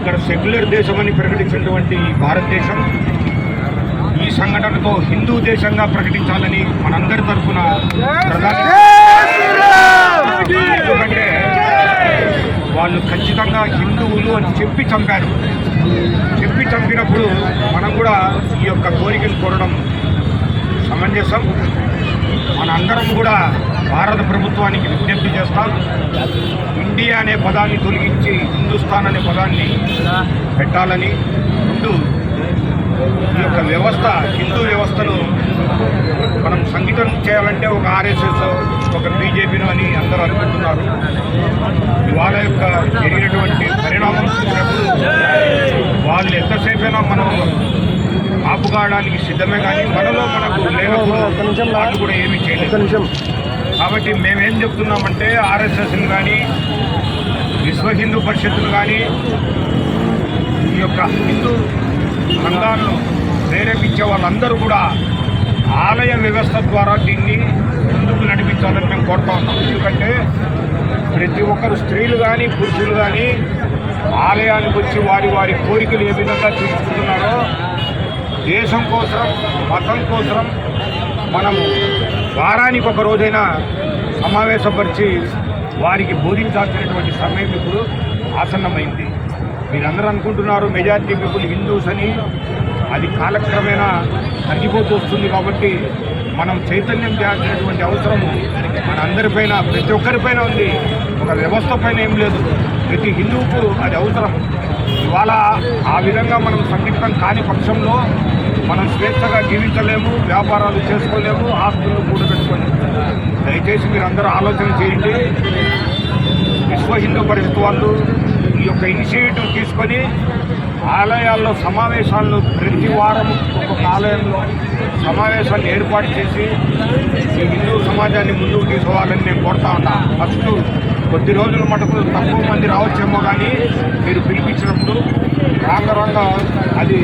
ఇక్కడ సెక్యులర్ దేశమని ప్రకటించినటువంటి భారతదేశం ఈ సంఘటనతో హిందూ దేశంగా ప్రకటించాలని మనందరి తరఫున ప్రధాని ఎందుకంటే వాళ్ళు ఖచ్చితంగా హిందువులు అని చెప్పి చంపారు. చెప్పి చంపినప్పుడు మనం కూడా ఈ యొక్క కోరికను కోరడం సమంజసం. మనందరం కూడా భారత ప్రభుత్వానికి విజ్ఞప్తి చేస్తాం. ఇండియా అనే పదాన్ని తొలగించి హిందుస్థాన్ అనే పదాన్ని పెట్టాలని. ముందు ఈ యొక్క వ్యవస్థ హిందూ వ్యవస్థను మనం సంగీతం చేయాలంటే ఒక ఆర్ఎస్ఎస్ ఒక బీజేపీను అని అందరూ అనుకుంటున్నారు. ఇవాళ యొక్క జరిగినటువంటి పరిణామం చూసినప్పుడు వాళ్ళు ఎంతసేపైనా మనం ఆపుకాయడానికి సిద్ధమే కానీ మనలో మనకు వాళ్ళు కూడా ఏమీ చేయలేదు. కాబట్టి మేమేం చెప్తున్నామంటే ఆర్ఎస్ఎస్లు కానీ విశ్వ హిందూ పరిషత్తులు కానీ ఈ యొక్క హిందూ సంఘాలను ప్రేరేపించే వాళ్ళందరూ కూడా ఆలయ వ్యవస్థ ద్వారా దీన్ని ముందుకు నడిపించాలని మేము కోరుతా ఉన్నాం. ఎందుకంటే ప్రతి ఒక్కరు స్త్రీలు కానీ పురుషులు కానీ ఆలయానికి వచ్చి వారి వారి కోరికలు ఏ విధంగా తీర్చుకుంటున్నారో దేశం కోసం మతం కోసం మనము వారానికి ఒక రోజైనా సమావేశపరిచి వారికి బోధించాల్సినటువంటి సమయం ఇప్పుడు ఆసన్నమైంది. మీరందరూ అనుకుంటున్నారు మెజారిటీ పీపుల్ హిందూస్ అని అది కాలక్రమేణా తగ్గిపోతూ వస్తుంది కాబట్టి మనం చైతన్యం చేయాల్సినటువంటి అవసరం మనందరిపైన ప్రతి ఒక్కరిపైన ఉంది. ఒక వ్యవస్థ పైన ఏం లేదు. ప్రతి హిందువుకు అది అవసరం. ఇవాళ ఆ విధంగా మనం సంయుక్తం కాని పక్షంలో మనం స్వేచ్ఛగా జీవించలేము వ్యాపారాలు చేసుకోలేము ఆస్తులు కూడబెట్టుకోలేము దయచేసి మీరు అందరూ ఆలోచన చేయండి. విశ్వ హిందూ పరిషత్ వాళ్ళు ఈ యొక్క ఇనిషియేటివ్ తీసుకొని ఆలయాల్లో సమావేశాలను ప్రతి వారం ఒక్కొక్క ఆలయంలో సమావేశాన్ని ఏర్పాటు చేసి ఈ హిందూ సమాజాన్ని ముందుకు తీసుకోవాలని నేను కోరుతా ఉన్నా. ఫస్ట్ కొద్ది రోజుల మటుకు తక్కువ మంది రావచ్చేమో కానీ మీరు పిలిపించినప్పుడు రాక రాక అది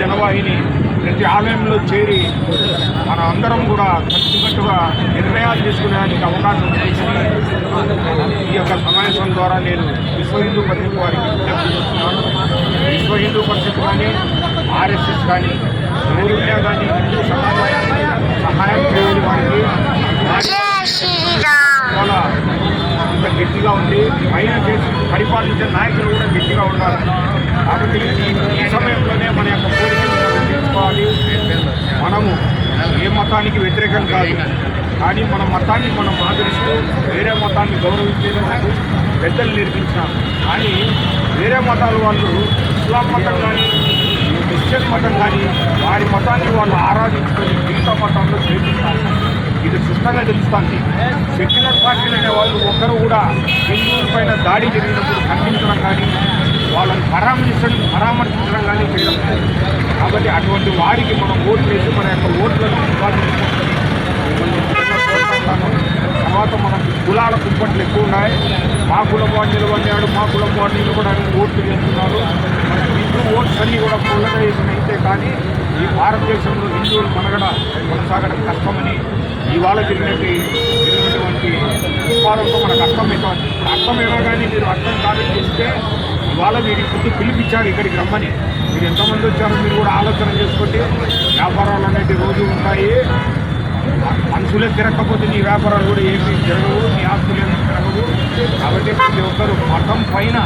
జనవాహిని ప్రతి ఆలయంలో చేరి మన అందరం కూడా కలిసికట్టుగా నిర్ణయాలు తీసుకునేదానికి అవకాశం ఈ యొక్క సమావేశం ద్వారా నేను విశ్వ హిందూ పరిషత్ వారికి విజ్ఞప్తి చేస్తున్నాను. విశ్వ హిందూ పరిషత్ కానీ ఆర్ఎస్ఎస్ కానీ ఎవరున్నా కానీ హిందూ సమాజానికి సహాయం చేయాలి వారికి చాలా గట్టిగా ఉంది పైన పరిపాలించే నాయకులు కూడా గట్టిగా ఉండాలి. కాబట్టి ఈ- సమయంలోనే మన యొక్క కోరికలు తీర్చుకోవాలి మనము ఏ మతానికి వ్యతిరేకం కాదు. కానీ మన మతాన్ని మనం ఆదరిస్తూ వేరే మతాన్ని గౌరవించేందుకు పెద్దలు నేర్పించాం కానీ వేరే మతాల వాళ్ళు ఇస్లాం మతం కానీ క్రిస్టియన్ మతం కానీ వారి మతాన్ని వాళ్ళు ఆరాధించుకొని మిగతా మతంలో చేపించాలి ఇది స్పష్టంగా తెలుస్తుంది. సెక్యులర్ పార్టీలు అనే వాళ్ళు ఒక్కరు కూడా హిందువుల పైన దాడి జరిగినప్పుడు ఖండించడం కానీ వాళ్ళని పరామర్శించడం పరామర్శించడం కానీ చేయడం కాబట్టి అటువంటి వారికి మనం ఓట్లు వేసి మన యొక్క ఓట్లను సంపాదించుకుంటుంది తర్వాత మన కులాల కుంపట్లు ఎక్కువ ఉన్నాయి. మా కులం వాడు నిలబడినాడు మా కులం వాడు నిలబడడానికి ఓట్లు చేస్తున్నారు మన హిందూ ఓట్స్ అన్నీ కూడా పొలరైజేషన్ అయితే కానీ ఈ భారతదేశంలో హిందువులు మనగడ కొనసాగడం కష్టమని ఇవాళ జరిగినట్టు జరిగినటువంటి ఉత్పాదంతో మనకు అర్థమవుతుంది అర్థమైనా కానీ మీరు అర్థం కాదని చూస్తే ఇవాళ మీరు ఇప్పుడు పిలిపించారు ఇక్కడికి రమ్మని. మీరు ఎంతమంది వచ్చారో మీరు కూడా ఆలోచన చేసుకోండి. వ్యాపారాలు అనేది రోజు ఉంటాయి. మనుషులే తిరగకపోతే నీ వ్యాపారాలు కూడా ఏమీ జరగవు నీ ఆస్తులు ఏమీ జరగవు. కాబట్టి ప్రతి ఒక్కరు మతం పైన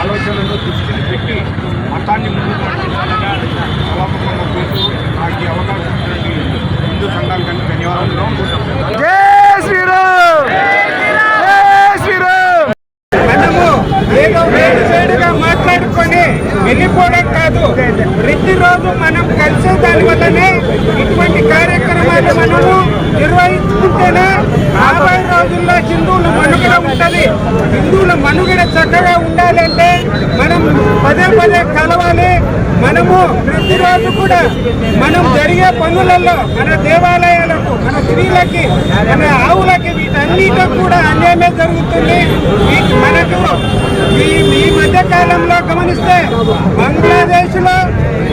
ఆలోచనలు దృష్టిని పెట్టి మతాన్ని ముందుకు నడిపించాలని సభాముఖంగా నాకు ఈ అవకాశం ఇచ్చినటువంటి హిందూ సంఘాలు కానీ ధన్యవాదాలు అనుకుంటాం జై శ్రీరామ్ జై శ్రీరామ్ మనము ఏదో వేరు వేరుగా మాట్లాడుకొని వెళ్ళిపోవడం కాదు. ప్రతిరోజు మనం కలిసే దాని వల్లనే ఇటువంటి కార్యక్రమాలు మనము నిర్వహించుకుంటేనే రాబోయే రోజుల్లో హిందువులు మనుగడ ఉంటది. హిందువుల మనుగడ చక్కగా ఉండాలంటే మనం పదే పదే కలవాలి. మనము ప్రతిరోజు కూడా మనం జరిగే పనులలో మన దేవాలయాలకు మన స్త్రీలకి మన ఆవులకి వీటన్నిటికి కూడా అన్యాయమే జరుగుతుంది. మనకు ఈ ఈ మధ్య కాలంలో గమనిస్తే బంగ్లాదేశ్లో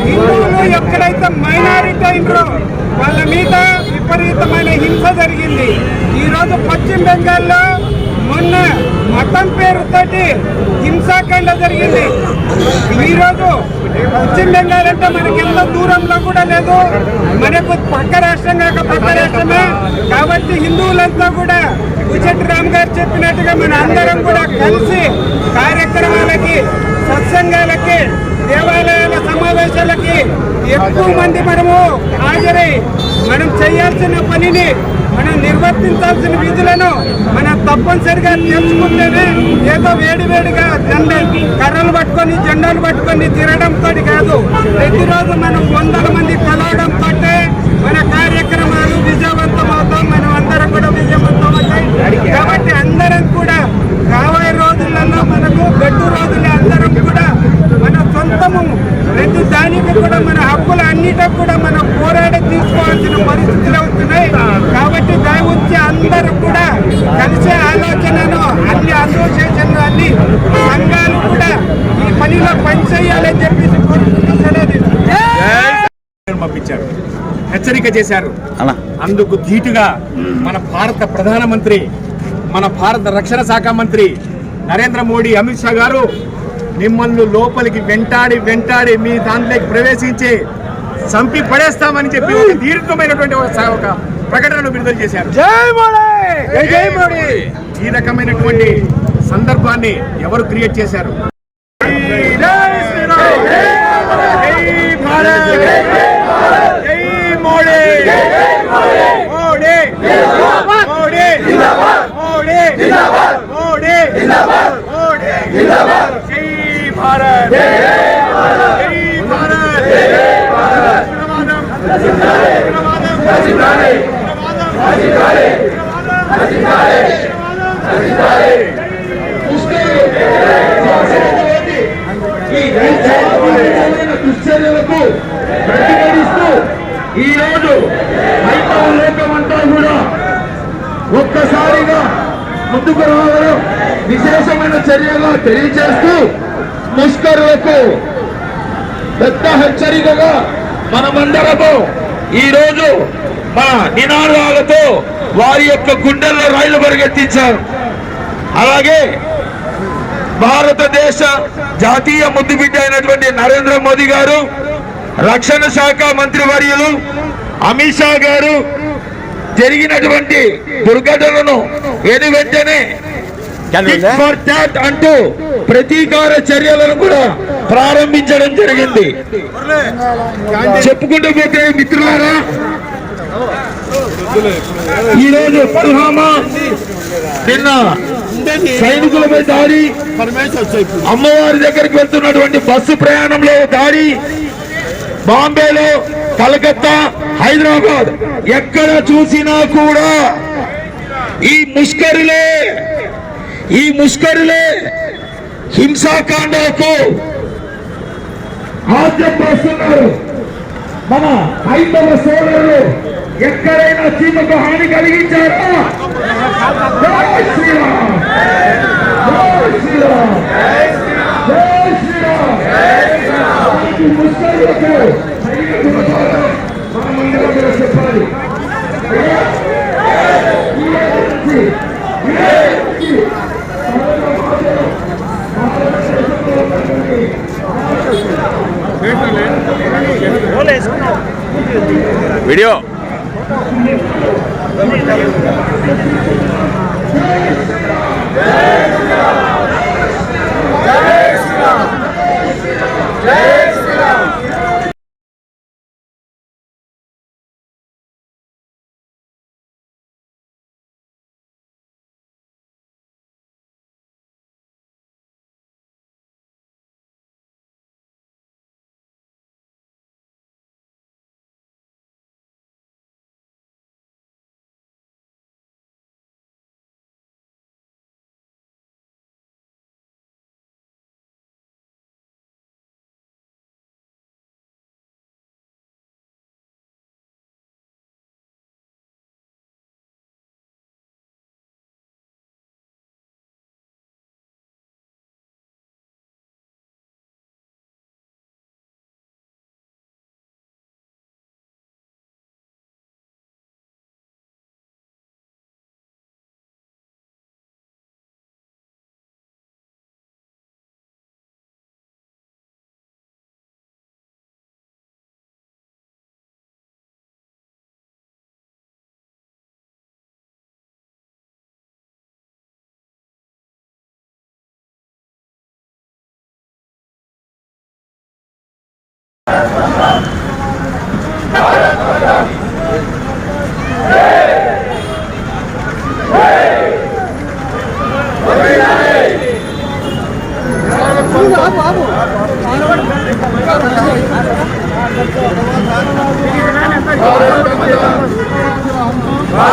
హిందువులు ఎక్కడైతే మైనారిటీ అయినరో వాళ్ళ మీద విపరీతమైన హింస జరిగింది. ఈరోజు పశ్చిమ బెంగాల్లో మొన్న మతం పేరుతోటి హింసాకాండ జరిగింది. ఈరోజు పశ్చిమ బెంగాల్ అంటే మనకి ఎంత దూరంలో కూడా లేదు. మనకు పక్క రాష్ట్రం కాక పక్క రాష్ట్రమే. కాబట్టి హిందువులంతా కూడా ఉచెట్ రామ్ గారు చెప్పినట్టుగా మన అందరం కూడా కలిసి కార్యక్రమాలకి సత్సంగాలకి దేవాలయాల సమావేశాలకి ఎక్కువ మంది మనము హాజరై మనం చేయాల్సిన పనిని మనం నిర్వర్తించాల్సిన విధులను మనం తప్పనిసరిగా తెలుసుకుంటేనే ఏదో వేడివేడిగా జెండా కర్రలు పట్టుకొని జెండాలు పట్టుకొని తిరగడంతో కాదు. ప్రతిరోజు మనం వందల మంది కలవడంతో మన కార్యక్రమాలు విజయవంతం అవుతాం మనం అందరం కూడా విజయవంతం అవుతాయి కాబట్టి అందరం కూడా రాబోయే రోజులలో మనకు గడ్డు రోజులు. అందరం కూడా మన సొంతము ప్రతి దానికి కూడా మన అన్నిటికి కూడా మనం పోరాడి తీసుకోవాల్సిన పరిస్థితులు అవుతున్నాయి. కాబట్టి దాని గురించి అందరూ కూడా కలిసే ఆలోచనను అన్ని అసోసియేషన్లు అన్ని సంఘాలు కూడా ఈ పనిలో పనిచేయాలని చెప్పేసి పంపించారు. హెచ్చరిక చేశారు. అలా. అందుకు ధీటుగా మన భారత ప్రధానమంత్రి మన భారత రక్షణ శాఖ మంత్రి నరేంద్ర మోడీ అమిత్ షా గారు మిమ్మల్ని లోపలికి వెంటాడి వెంటాడి మీ దాంట్లోకి ప్రవేశించి చంపి పడేస్తామని చెప్పి ఒక దీర్ఘమైనటువంటి ఒక ప్రకటనను విడుదల చేశారు జై మోడీ జై మోడీ ఈ రకమైనటువంటి సందర్భాన్ని ఎవరు క్రియేట్ చేశారు జై శ్రీరామ్ జై భారత్ జై మోడీ మోడీ మోడీ మోడీ మోడీ మోడీ జై భారత్ జై భారత్ ధన్యవాదం ధన్యవాదం ఈ దైత్యమైన ప్రతిఘటిస్తూ ఈ రోజు హైందవ కూడా ఒక్కసారిగా ముందుకు రావడం విశేషమైన చర్యగా తెలియజేస్తూ ముష్కరులకు పెద్ద హెచ్చరికగా మనమందరము ఈరోజు మన నినాదాలతో వారి యొక్క గుండెల్లో రైలు పరిగెత్తించారు. అలాగే భారతదేశ జాతీయ ముద్దుబిడ్డ అయినటువంటి నరేంద్ర మోదీ గారు రక్షణ శాఖ మంత్రి వర్యులు అమిత్ షా గారు జరిగినటువంటి దుర్ఘటనను వెను వెంటనే ఫర్ దాట్ అంటూ ప్రతీకార చర్యలను కూడా ప్రారంభించడం జరిగింది. చెప్పుకుంటూ పోతే మిత్రులారా ఈరోజు పుల్వామా నిన్న సైనికులపై దాడి అమ్మవారి దగ్గరికి వెళ్తున్నటువంటి బస్సు ప్రయాణంలో దాడి బాంబేలో కలకత్తా హైదరాబాద్ ఎక్కడ చూసినా కూడా ఈ ముష్కరులే. ఈ ముష్కరులే హింసాకాండకు ఆద్యం పోస్తున్నారు మన ఐదవ సోదరులు ఎక్కడైనా చీమకు హాని కలిగించారా? జై ముస్లింలకు 네, 주세요. 네, 주세요.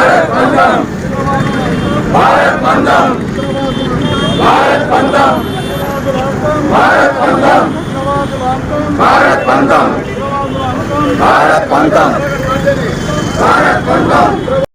భారత్ బంధం భారత్ బంధం భారత్ బంధం భారత్ బంధం భారత్ బంధం భారత్ బంధం భారత్ బంధం